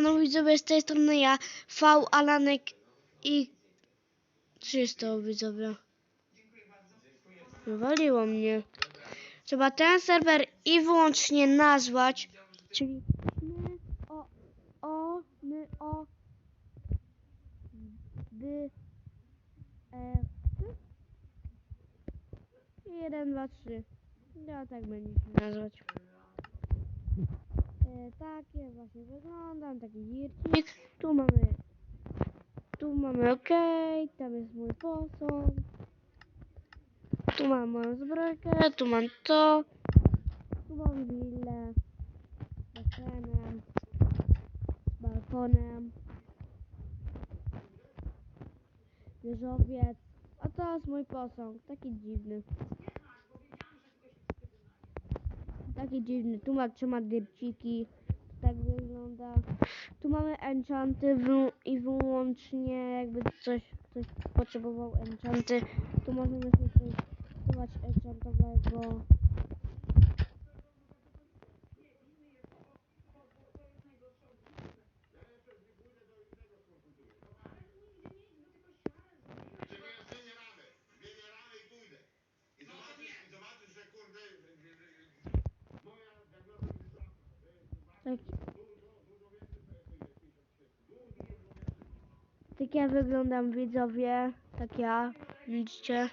No widzowie, z tej strony ja, V, Alanek i 300 widzowie. Wywaliło mnie. Trzeba ten serwer i wyłącznie nazwać, czyli my, o, o, my, o, dy, e, i 1, 2, 3. Ja tak będzie nazwać. Takie właśnie wyglądam, taki wircik. Tu mamy, tu mamy OK, tam jest mój posąg. Tu mam moją zbrojkę, tu mam to. Tu mam willę basenem, balkonem. Wieżowiec. A to jest mój posąg, taki dziwny. Taki dziwny. Tu ma trzyma dyrciki. Tak wygląda. Tu mamy enchanty i wyłącznie jakby coś, ktoś potrzebował enchanty. Tu możemy sobie coś schować enchantowego. Tak. Tak ja wyglądam widzowie. Tak ja. Widzicie?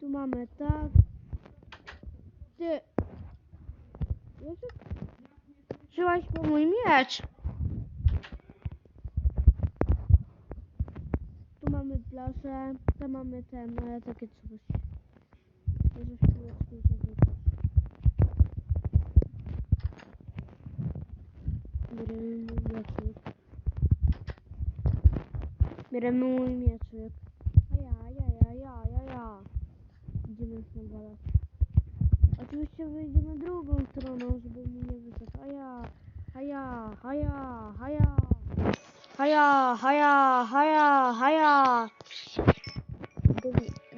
Tu mamy tak. Ty. Trzymaj po mój miecz. Tu mamy plażę. Tam mamy ten, ale takie coś. Może chwileczkę żeby... Bierzemy mój mieczyk. Bierzemy mój mieczyk. A ja, ja, ja, ja, ja, ja. Idziemy w ten balast. Oczywiście wyjdziemy drugą stroną, żeby mi nie wyszedł. A ja, a ja, a ja, a ja. Haja, haja, haja, haja.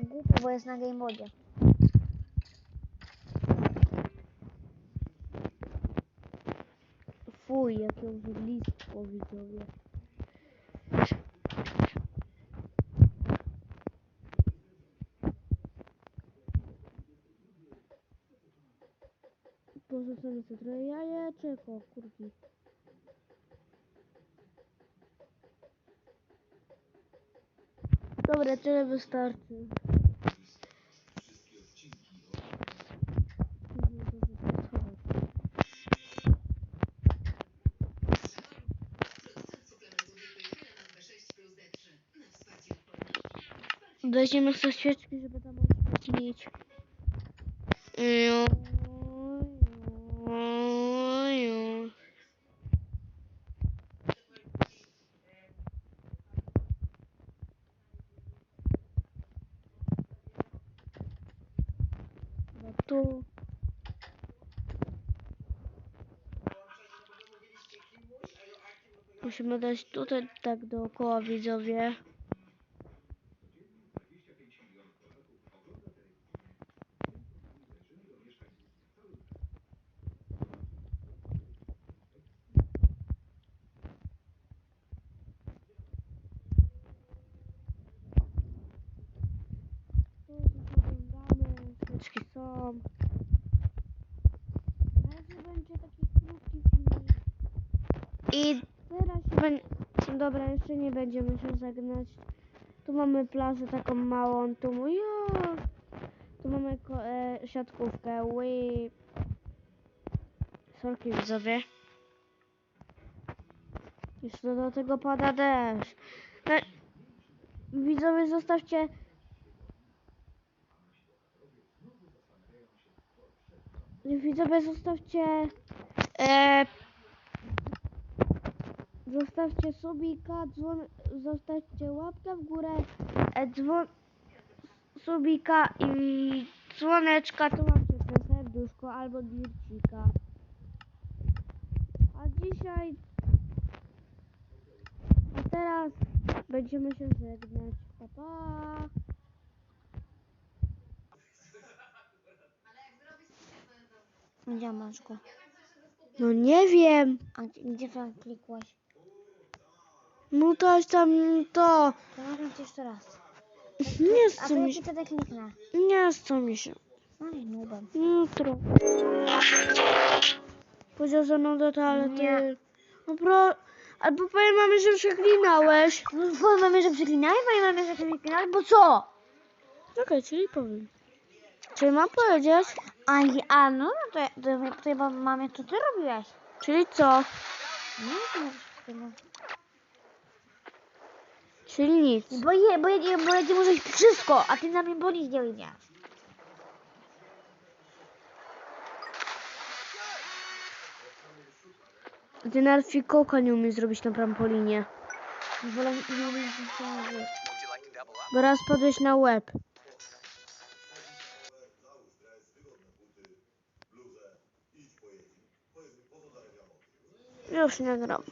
Głupio, bo jest na game modzie. Fuj, jakie obrzydlistwo widzowie. Porzucamy sobie trochę jajeczek, o kurki. Dobra, tyle wystarczy. Musimy to wszystko schować. Weźmiemy sobie świeczki, żeby tam oświetlić. No tu. Musimy dać tutaj tak dookoła widzowie. Tu oglądamy, świeczki są. Razie będzie taki krótki filmik. I teraz się. Dobra, jeszcze nie będziemy się żegnać. Tu mamy plażę taką małą, tu. Tu mamy e, siatkówkę, ły. Sorki widzowie. Jeszcze do tego pada deszcz. No, widzowie zostawcie Widzowie, zostawcie. E, zostawcie subika, dzwon, zostawcie łapkę w górę, e, dzwon, subika i dzwoneczka, to mam jeszcze serduszko albo dircika. A dzisiaj. A teraz będziemy się żegnać. Pa, pa. Gdzie masz go? No nie wiem. A gdzie, tam klikłeś? No to tam to. To nagrać jeszcze raz. Nie A chce to ja mi ci się. wtedy kliknę. Nie chce mi się. No nie, nubem. Jutro. Powiedział ze mną do toalety. Nie. No pro... Albo powiem mamie, że przeklinałeś. No powiem mamie, że przeklinałeś, powiem mamie, że przeklinałeś, bo co? Okej, czyli powiem. Czyli mam powiedzieć? A, i- a no, no to, to, to powiem mamie, co ty robiłeś? Czyli co? No, to ja przeklinam. Czyli nic. Bo, je, bo, ja, bo ja ci muszę wszystko, a ty na mnie bo nic nie wyjdziesz. Ty nawet fikołka nie umiesz zrobić na trampolinie. Wolę nie umiem się Bo raz padłeś na łeb. Już nie gram.